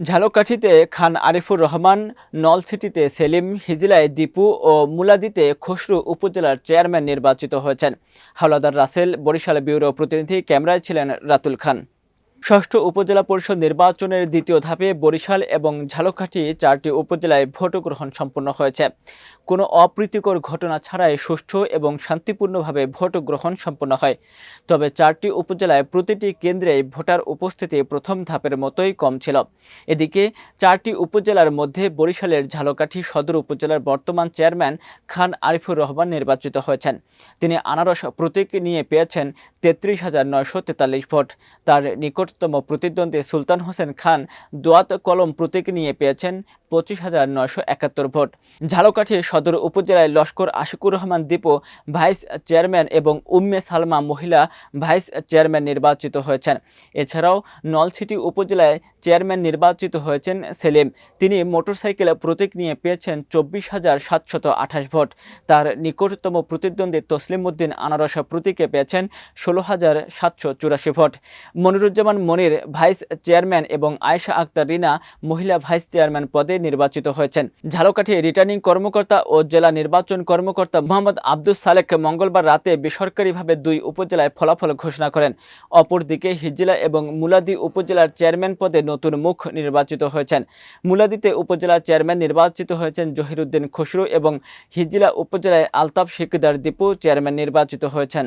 ঝালকাঠিতে খান আরিফুর রহমান নলসিটিতে সেলিম, হিজলায় দীপু ও মুলাদিতে খসরু উপজেলার চেয়ারম্যান নির্বাচিত হয়েছেন। হাওলাদার রাসেল, বরিশাল ব্যুরো প্রতিনিধি ক্যামেরায় ছিলেন রাতুল খান। ষষ্ঠ উপজেলা পরিষদ নির্বাচনের দ্বিতীয় ধাপে বরিশাল এবং ঝালকাঠি চারটি উপজেলায় ভোট গ্রহণ সম্পন্ন হয়েছে। কোনো অপ্রীতিকর ঘটনা ছাড়াই সুষ্ঠু এবং শান্তিপূর্ণভাবে ভোট গ্রহণ সম্পন্ন হয়। তবে চারটি উপজেলায় প্রতিটি কেন্দ্রে ভোটার উপস্থিতি প্রথম ধাপের মতোই কম ছিল। এদিকে চারটি উপজেলার মধ্যে বরিশালের ঝালকাঠি সদর উপজেলার বর্তমান চেয়ারম্যান খান আরিফুর রহমান নির্বাচিত হয়েছেন। তিনি আনারস প্রতীক নিয়ে পেয়েছেন তেত্রিশ হাজার নয়শো তেতাল্লিশ ভোট। তার নিকটতম প্রতিদ্বন্দ্বী সুলতান হোসেন খান দোয়াত কলম প্রতীক নিয়ে পেয়েছেন পঁচিশ হাজার নয়শো একাত্তর ভোট। ঝালকাঠি সদর উপজেলায় লস্কর আশিকুর রহমান দীপু ভাইস চেয়ারম্যান এবং উম্মে সালমা মহিলা ভাইস চেয়ারম্যান নির্বাচিত হয়েছেন। এছাড়াও নলছিটি উপজেলায় চেয়ারম্যান নির্বাচিত হয়েছেন সেলিম। তিনি মোটরসাইকেল প্রতীক নিয়ে পেয়েছেন চব্বিশ হাজার সাতশত আঠাশ ভোট। তার নিকটতম প্রতিদ্বন্দ্বী তসলিম উদ্দিন আনারস প্রতীকে পেয়েছেন ষোলো হাজার সাতশো চুরাশি ভোট। মনিরুজ্জামান মনির ভাইস চেয়ারম্যান এবং আয়েশা আক্তার রিনা মহিলা ভাইস চেয়ারম্যান পদে নির্বাচিত হয়েছেন। ঝালকাঠি রিটার্নিং কর্মকর্তা ও জেলা নির্বাচন কর্মকর্তা মোহাম্মদ আব্দুল সালেক মঙ্গলবার রাতে বেসরকারিভাবে দুই উপজেলায় ফলাফল ঘোষণা করেন। অপরদিকে হিজলা এবং মুলাদি উপজেলার চেয়ারম্যান পদে নতুন মুখ নির্বাচিত হয়েছেন। মুলাদিতে উপজেলার চেয়ারম্যান নির্বাচিত হয়েছেন জহিরুদ্দিন খসরু এবং হিজলা উপজেলায় আলতাফ শিকদার দীপু চেয়ারম্যান নির্বাচিত হয়েছেন।